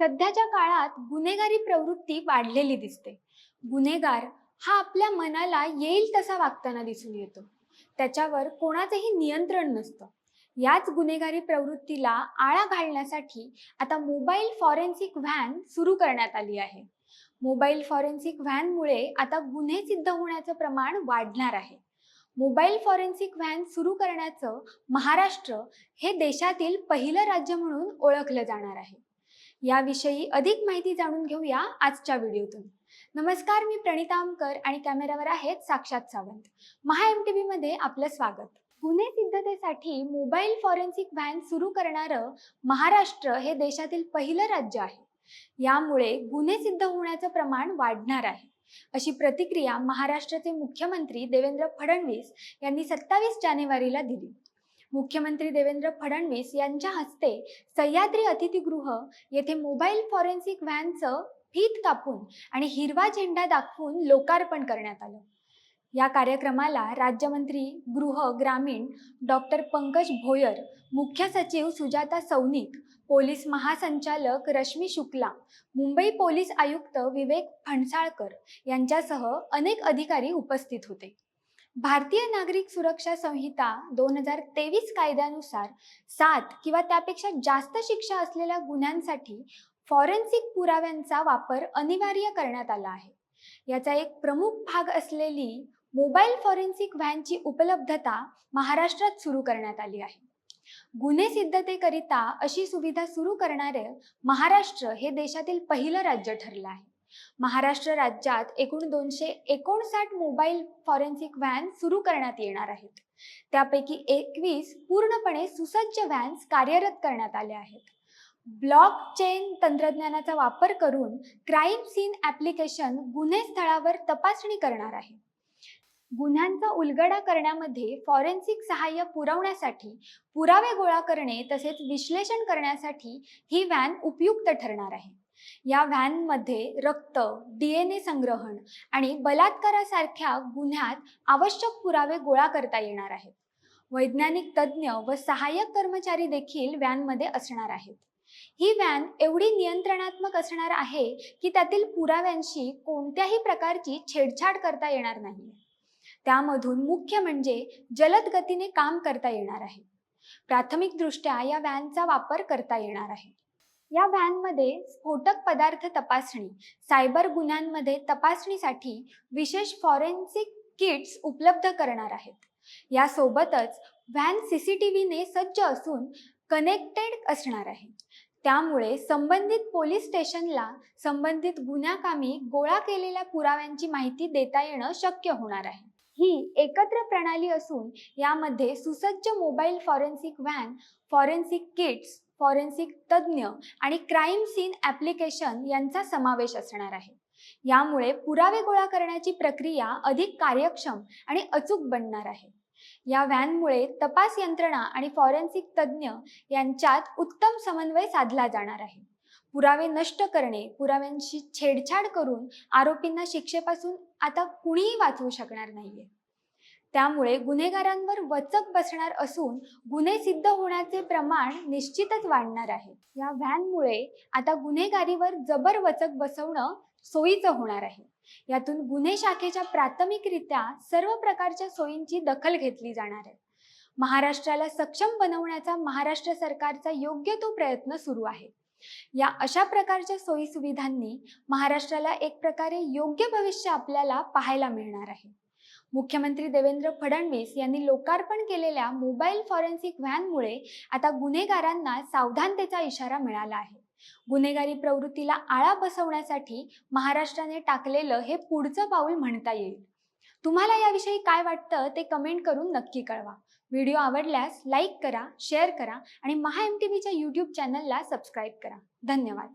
सध्याच्या काळात गुन्हेगारी प्रवृत्ती वाढलेली दिसते. गुन्हेगार हा आपल्या मनाला येईल तसा वागताना दिसून येतो. त्याच्यावर कोणाचंही नियंत्रण नसतं. याच गुन्हेगारी प्रवृत्तीला आळा घालण्यासाठी आता मोबाईल फॉरेन्सिक व्हॅन सुरू करण्यात आली आहे. मोबाईल फॉरेन्सिक व्हॅनमुळे आता गुन्हे सिद्ध होण्याचं प्रमाण वाढणार आहे. मोबाईल फॉरेन्सिक व्हॅन सुरू करण्याचं महाराष्ट्र हे देशातील पहिलं राज्य म्हणून ओळखलं जाणार आहे. याविषयी अधिक माहिती जाणून घेऊया आजच्या व्हिडिओतून. नमस्कार मी प्रणिता आमकर आणि कॅमेऱ्यावर आहेत साक्षात सावंत. महा एम टी मध्ये आपलं स्वागत. गुन्हे सिद्धतेसाठी मोबाईल फॉरेन्सिक व्हॅन सुरू करणारं महाराष्ट्र हे देशातील पहिलं राज्य आहे. यामुळे गुन्हे सिद्ध होण्याचं प्रमाण वाढणार आहे. अशी प्रतिक्रिया महाराष्ट्राचे मुख्यमंत्री देवेंद्र फडणवीस यांनी सत्तावीस जानेवारीला दिली. मुख्यमंत्री देवेंद्र फडणवीस यांच्या हस्ते सह्याद्री अतिथीगृह येथे मोबाईल फॉरेन्सिक व्हॅनचं फीत कापून आणि हिरवा झेंडा दाखवून लोकार्पण करण्यात आलं. या कार्यक्रमाला राज्यमंत्री गृह ग्रामीण डॉक्टर पंकज भोयर मुख्य सचिव सुजाता सौनिक पोलीस महासंचालक रश्मी शुक्ला मुंबई पोलीस आयुक्त विवेक फणसाळकर यांच्यासह अनेक अधिकारी उपस्थित होते. भारतीय नागरिक सुरक्षा संहिता दोन हजार तेवीस कायद्यानुसार सात किंवा त्यापेक्षा जास्त शिक्षा असलेल्या गुन्ह्यांसाठी फॉरेन्सिक पुराव्यांचा वापर अनिवार्य करण्यात आला आहे. याचा एक प्रमुख भाग असलेली मोबाईल फॉरेन्सिक व्हॅनची उपलब्धता महाराष्ट्रात सुरू करण्यात आली आहे. गुन्हे सिद्धतेकरिता अशी सुविधा सुरू करणारे महाराष्ट्र हे देशातील पहिलं राज्य ठरलं आहे. महाराष्ट्र राज्यात एकूण दोनशे एकोणसाठ मोबाईल फॉरेन्सिक व्हॅन सुरू करण्यात येणार आहेत. त्यापैकी एकवीस पूर्णपणे सुसज्ज व्हॅन्स कार्यरत करण्यात आल्या आहेत. ब्लॉक चेन तंत्रज्ञानाचा वापर करून क्राईम सीन ॲप्लिकेशन गुन्हे स्थळावर तपासणी करणार आहे. गुन्ह्यांचा उलगडा करण्यामध्ये फॉरेन्सिक सहाय्य पुरवण्यासाठी पुरावे गोळा करणे तसेच विश्लेषण करण्यासाठी ही व्हॅन उपयुक्त ठरणार आहे. या व्हॅनमध्ये रक्त डी एन ए संग्रहण आणि बलात्कारासारख्या गुन्ह्यात आवश्यक पुरावे गोळा करता येणार आहेत. वैज्ञानिक तज्ज्ञ व सहाय्यक कर्मचारी देखील व्हॅनमध्ये असणार आहेत. ही व्हॅन एवढी नियंत्रणात्मक असणार आहे की त्यातील पुराव्यांशी कोणत्याही प्रकारची छेडछाड करता येणार नाही. त्यामधून मुख्य म्हणजे जलद गतीने काम करता येणार आहे. प्राथमिकदृष्ट्या या व्हॅनचा वापर करता येणार आहे. या व्हॅनमध्ये स्फोटक पदार्थ तपासणी सायबर गुन्ह्यांमध्ये तपासणीसाठी विशेष फॉरेन्सिक किट्स उपलब्ध करणार आहेत. यासोबतच व्हॅन सी सी टी व्हीने सज्ज असून कनेक्टेड असणार आहे. त्यामुळे संबंधित पोलीस स्टेशनला संबंधित गुन्ह्याकामी गोळा केलेल्या पुराव्यांची माहिती देता येणं शक्य होणार आहे. ही एकत्र प्रणाली असून यामध्ये सुसज्ज mobile forensic van forensic kits forensic तज्ज्ञ आणि क्राईम सीन ॲप्लिकेशन यांचा समावेश असणार आहे. यामुळे पुरावे गोळा करण्याची प्रक्रिया अधिक कार्यक्षम आणि अचूक बनणार आहे. या व्हॅनमुळे तपास यंत्रणा आणि फॉरेन्सिक तज्ज्ञ यांच्यात उत्तम समन्वय साधला जाणार आहे. पुरावे नष्ट करणे पुराव्यांशी छेडछाड करून आरोपींना शिक्षेपासून आता कुणीही वाचवू शकणार नाहीये. त्यामुळे गुन्हेगारांवर वचक बसणार असून गुन्हे सिद्ध होण्याचे प्रमाण निश्चितच वाढणार आहे. या व्हॅनमुळे आता गुन्हेगारीवर जबर वचक बसवणं सोयीचं होणार आहे. यातून गुन्हे शाखेच्या प्राथमिकरित्या सर्व प्रकारच्या सोयींची दखल घेतली जाणार आहे. महाराष्ट्राला सक्षम बनवण्याचा महाराष्ट्र सरकारचा योग्य तो प्रयत्न सुरू आहे. या अशा प्रकारच्या सोयी सुविधांनी महाराष्ट्राला एक प्रकारे योग्य भविष्य आपल्याला पाहायला मिळणार आहे. मुख्यमंत्री देवेंद्र फडणवीस यांनी लोकार्पण केलेल्या मोबाईल फॉरेन्सिक व्हॅनमुळे आता गुन्हेगारांना सावधानतेचा इशारा मिळाला आहे. गुन्हेगारी प्रवृत्तीला आळा बसवण्यासाठी महाराष्ट्राने टाकलेलं हे पुढचं पाऊल म्हणता येईल. तुम्हाला याविषयी काय वाटतं ते कमेंट करून नक्की कळवा. व्हिडिओ आवडल्यास लाईक करा शेअर करा आणि महा एम टी व्हीच्या यूट्यूब चॅनलला सबस्क्राईब करा. धन्यवाद.